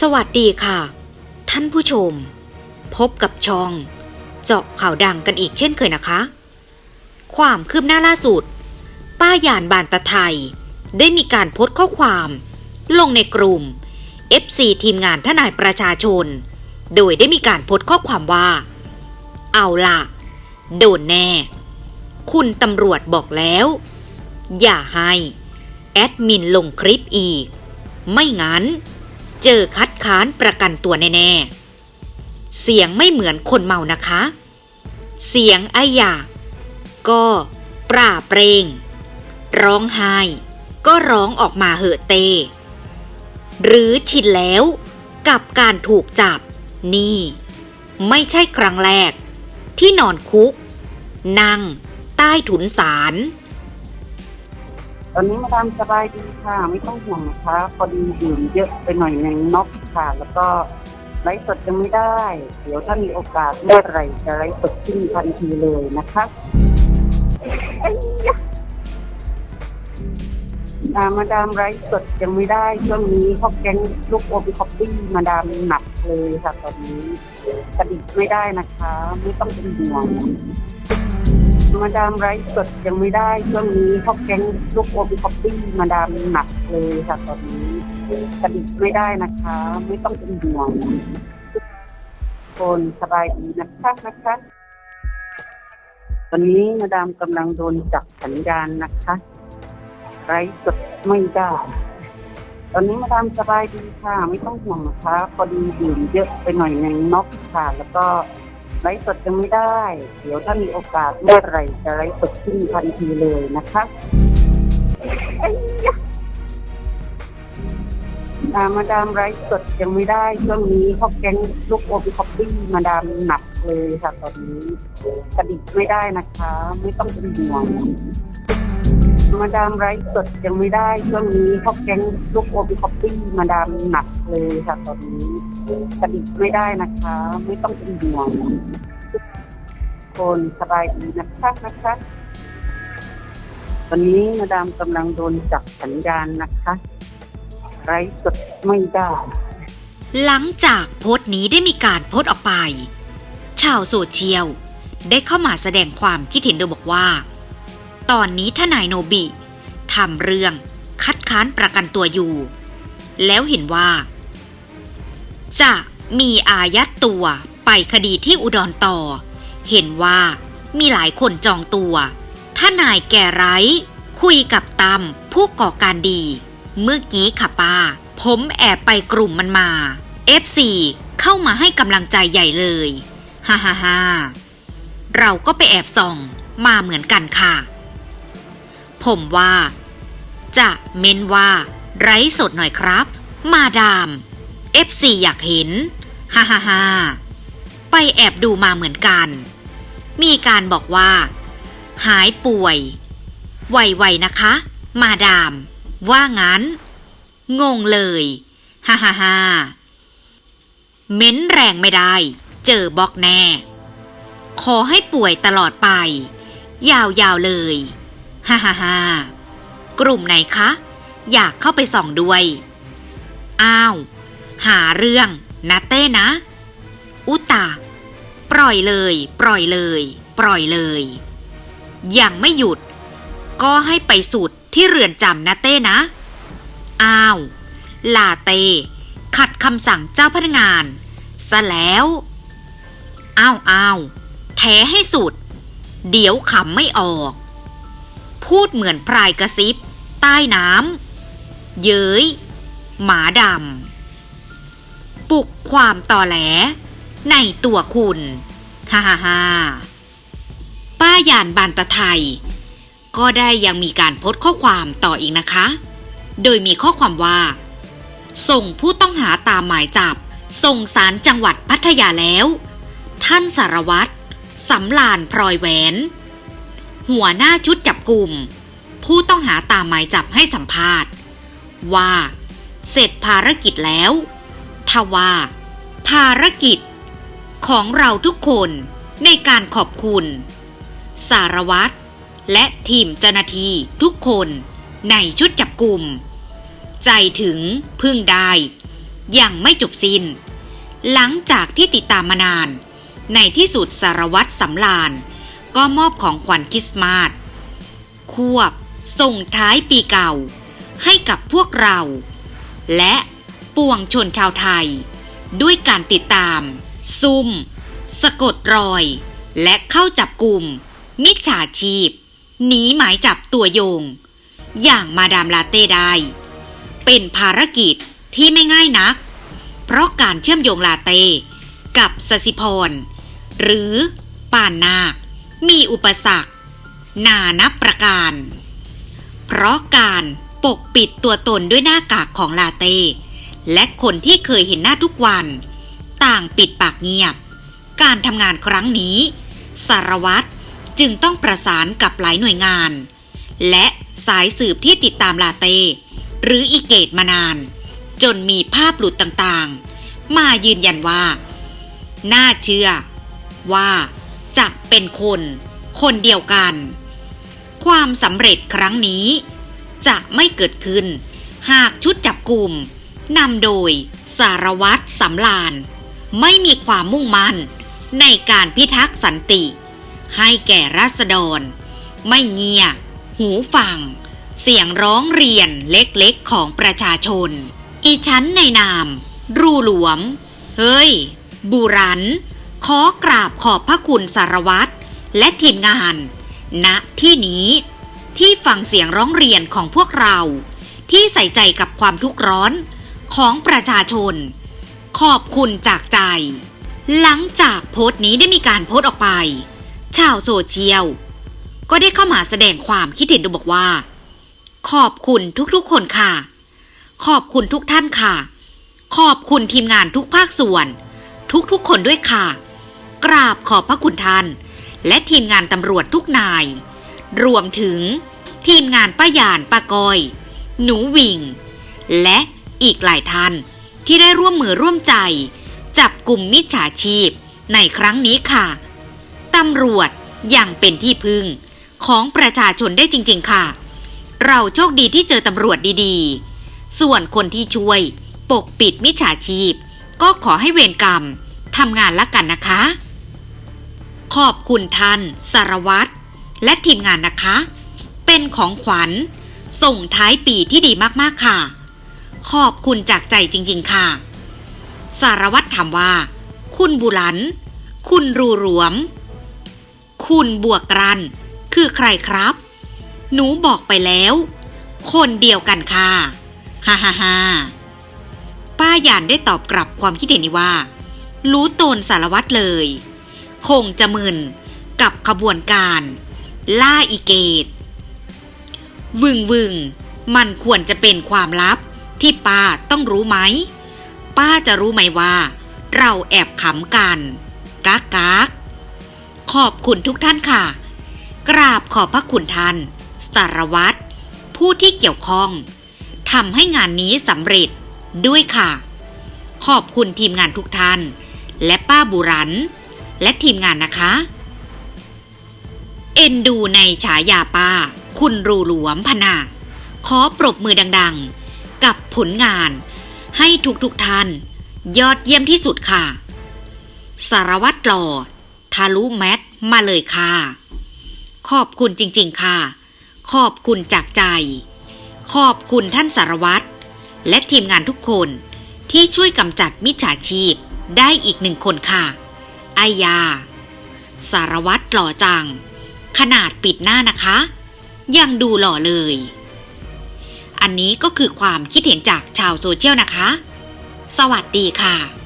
สวัสดีค่ะ ท่านผู้ชม พบกับช่อง เจาะข่าวดังกันอีกเช่นเคยนะคะ ความคืบหน้าล่าสุด ป้ายานบานตะไทย ได้มีการโพสต์ข้อความ ลงในกลุ่ม FC ทีมงานทนายประชาชน โดยได้มีการโพสต์ข้อความว่า เอาล่ะ โดนแน่ คุณตำรวจบอกแล้ว อย่าให้ แอดมินลงคลิปอีก ไม่งั้น เจอคัดค้านประกันตัวแน่ๆ เสียงไม่เหมือนคนเมานะคะ เสียงไอ้ยาก็ปราเปรง ร้องไห้ ก็ร้องออกมาเหอะเต หรือชินแล้วกับการถูกจับ นี่ ไม่ใช่ครั้งแรก ที่นอนคุก นั่ง ใต้ถุนศาล ตอนนี้มาดามสบายดีค่ะ ไม่ต้องห่วงนะคะพอดีดื่มเยอะไปหน่อยหนึ่งน็อกค่ะ แล้วก็ไลฟ์สดยังไม่ได้ เดี๋ยวถ้ามีโอกาสเมื่อไหร่จะไลฟ์สดขึ้นทันทีเลยนะคะไอ้ยะอ่ามาดามไลฟ์สดยังไม่ได้ช่วงนี้พวกแก๊งลูกโอปิคอปปี้มาดามหนักเลยค่ะตอนนี้กระดิกไม่ได้นะคะ ไม่ต้องเป็นห่วง มาดามไร้สดยังไม่ได้ช่วงนี้พวกแก๊งลูกโอปิคอปปี้มาดามหนักเลยค่ะตอนนี้กระดิกไม่ได้นะคะ ไม่ต้องเป็นห่วงทุกคนสบายดีนะคะนะคะตอนนี้มาดามกำลังโดนจับสัญญาณนะคะ ไร้สดไม่ได้ ตอนนี้มาดามสบายดีค่ะ ไม่ต้องห่วงนะคะพอดีดื่มเยอะไปหน่อยหนึ่งน็อกค่ะ แล้วก็ ไลฟ์สดยังไม่ได้ เดี๋ยวถ้ามีโอกาสเมื่อไหร่จะไลฟ์สดขึ้นทันทีเลยนะคะอามาดามไลฟ์สดยังไม่ได้ช่วงนี้พวกแก๊งลูกโอปิคอปปี้มาดามหนักเลยค่ะตอนนี้กระดิกไม่ได้นะคะ ไม่ต้องเป็นห่วง มาดามไร้สดยังไม่ได้ช่วงนี้พวกแก๊งลูกโอปิคอปปี้มาดามหนักเลยค่ะตอนนี้กระดิไม่ได้นะคะ ไม่ต้องเป็นห่วงคนสบายดีนะคะนะคะตอนนี้มาดามกำลังโดนจับสัญญาณนะคะ ไร้สดไม่ได้ หลังจากโพสต์นี้ได้มีการโพสต์ออกไป ชาวโซเชียลได้เข้ามาแสดงความคิดเห็นโดยบอกว่า ตอนนี้ทนายโนบิทำเรื่องคัดค้านประกันตัวอยู่ แล้วเห็นว่า จะมีอายัดตัวไปคดีที่อุดรต่อ เห็นว่ามีหลายคนจองตัวทนายแก่ไร้คุยกับตามผู้ก่อการดี เมื่อกี้ค่ะป้า ผมแอบไปกลุ่มมันมา F4 เข้ามาให้กำลังใจใหญ่เลย ฮ่าฮ่าฮ่าเราก็ไปแอบส่องมาเหมือนกันค่ะ ผมว่า จะเม้นว่า ไร้สดหน่อยครับ มาดาม F4 อยากเห็น ฮ่าฮ่าฮ่าไปแอบดูมาเหมือนกัน มีการบอกว่า หายป่วย ไวๆนะคะ มาดาม ว่างั้น งงเลย ฮ่าฮ่าฮ่าเม้นแรงไม่ได้ เจอบล็อกแน่ ขอให้ป่วยตลอดไป ยาวๆเลย ฮ่าฮ่าฮ่ากลุ่มไหนคะ อยากเข้าไปส่องด้วย อ้าว หาเรื่องนะเต้นะ อุตาปล่อยเลย ปล่อยเลย ปล่อยเลย ยังไม่หยุด ก็ให้ไปสุดที่เรือนจำนะเต้นะ อ้าว ลาเต้ขัดคำสั่งเจ้าพนักงาน ซะแล้ว อ้าวอ้าวแท้ให้สุด เดี๋ยวขำไม่ออก พูดเหมือนพรายกระซิบ ใต้น้ำเย้ย หมาดำปลุกความต่อแหล ในตัวคุณฮ่าฮ่าฮ่าป้ายานบานตะไทย ก็ได้ยังมีการโพสต์ข้อความต่ออีกนะคะ โดยมีข้อความว่า ส่งผู้ต้องหาตามหมายจับ ส่งสารจังหวัดพัทยาแล้ว ท่านสารวัตรสำลานพลอยแหวน หัวหน้าชุดจับกลุ่ม ผู้ต้องหาตามหมายจับให้สัมภาษณ์ ว่า เสร็จภารกิจแล้วทว่า ภารกิจ ของเราทุกคนในการขอบคุณ สารวัตรและทีมเจ้าหน้าที่ทุกคนในชุดจับกลุ่ม ใจถึงพึ่งได้ยังไม่จบสิน้น หลังจากที่ติดตามมานาน ในที่สุดสารวัตรสำลาน ก็มอบของขวัญคริสต์มาสควบส่งท้ายปีเก่า ให้กับพวกเรา และปวงชนชาวไทย ด้วยการติดตาม ซุ่ม สะกดรอย และเข้าจับกลุ่ม มิจฉาชีพ หนีหมายจับตัวโยง อย่างมาดามลาเต้ได้ เป็นภารกิจที่ไม่ง่ายนัก เพราะการเชื่อมโยงลาเต้กับสสิพร หรือปานนาค มีอุปสรรค นานับประการ เพราะการปกปิดตัวตนด้วยหน้ากากของลาเต้และคนที่เคยเห็นหน้าทุกวัน ต่างปิดปากเงียบ การทำงานครั้งนี้ สารวัตรจึงต้องประสานกับหลายหน่วยงาน และสายสืบที่ติดตามลาเต้หรืออีเกตมานาน จนมีภาพหลุดต่างๆ มายืนยันว่า น่าเชื่อว่า จะเป็นคน คนเดียวกัน ความสำเร็จครั้งนี้ จะไม่เกิดขึ้น หากชุดจับกลุ่มนำโดยสารวัตรสำลาน ไม่มีความมุ่งมั่นในการพิทักษ์สันติ ให้แก่ราษฎร ไม่เงียบหูฟัง เสียงร้องเรียนเล็กๆของประชาชน อีชั้นในนาม รูหลวม เฮ้ย บูรัน ขอกราบขอบพระคุณสารวัตรและทีมงาน ณที่นี้ที่ฟังเสียงร้องเรียนของพวกเรา ที่ใส่ใจกับความทุกข์ร้อนของประชาชน ขอบคุณจากใจ หลังจากโพสต์นี้ได้มีการโพสต์ออกไป ชาวโซเชียล ก็ได้เข้ามาแสดงความคิดเห็นดยบอกว่า ขอบคุณทุกๆคนค่ะ ขอบคุณทุกท่านค่ะ ขอบคุณทีมงานทุกภาคส่วน ทุกๆคนด้วยค่ะ กราบขอบพระคุณท่าน และทีมงานตำรวจทุกนาย รวมถึงทีมงานป้ายานป้ากอย หนูวิงและอีกหลายท่านที่ได้ร่วมมือร่วมใจ จับกลุ่มมิจฉาชีพในครั้งนี้ค่ะ ตำรวจยังเป็นที่พึ่งของประชาชนได้จริง ๆ ค่ะ เราโชคดีที่เจอตำรวจดีๆ ส่วนคนที่ช่วย ปกปิดมิจฉาชีพ ก็ขอให้เวรกรรมทำงานละกันนะคะ ขอบคุณท่านสารวัตรและทีมงานนะคะ เป็นของขวัญ ส่งท้ายปีที่ดีมากๆค่ะ ขอบคุณจากใจจริงๆค่ะ สารวัตรถามว่า คุณบุรัน คุณรูหลวม คุณบวกรัน คือใครครับ หนูบอกไปแล้ว คนเดียวกันค่ะฮ่าฮ่าฮ่าป้าหยานได้ตอบกลับความคิดเห็นนี้ว่า รู้ตนสารวัตรเลย คงจะมึนกับขบวนการ ล่าอีเกต วึงวึงมันควรจะเป็นความลับที่ป้าต้องรู้ไหม ป้าจะรู้ไหมว่า เราแอบขำกันกากกากขอบคุณทุกท่านค่ะ กราบขอบพระคุณท่าน สารวัตรผู้ที่เกี่ยวข้องทำให้งานนี้สำเร็จด้วยค่ะ ขอบคุณทีมงานทุกท่าน และป้าบุรัน และทีมงานนะคะ เอ็นดูในฉายาป้า คุณรูหลวมพนาขอปรบมือดังๆ กับผลงาน ให้ทุกๆทท่าน ยอดเยี่ยมที่สุดค่ะ สารวัตรหล่อทาลุแมทมาเลยค่ะ ขอบคุณจริงๆค่ะ ขอบคุณจากใจ ขอบคุณท่านสารวัตรและทีมงานทุกคนที่ช่วยกำจัดมิจฉาชีพได้อีกหนึ่งคนค่ะ อายา สารวัตรหล่อจัง ขนาดปิดหน้านะคะ ยังดูหล่อเลย อันนี้ก็คือความคิดเห็นจากชาวโซเชียลนะคะ สวัสดีค่ะ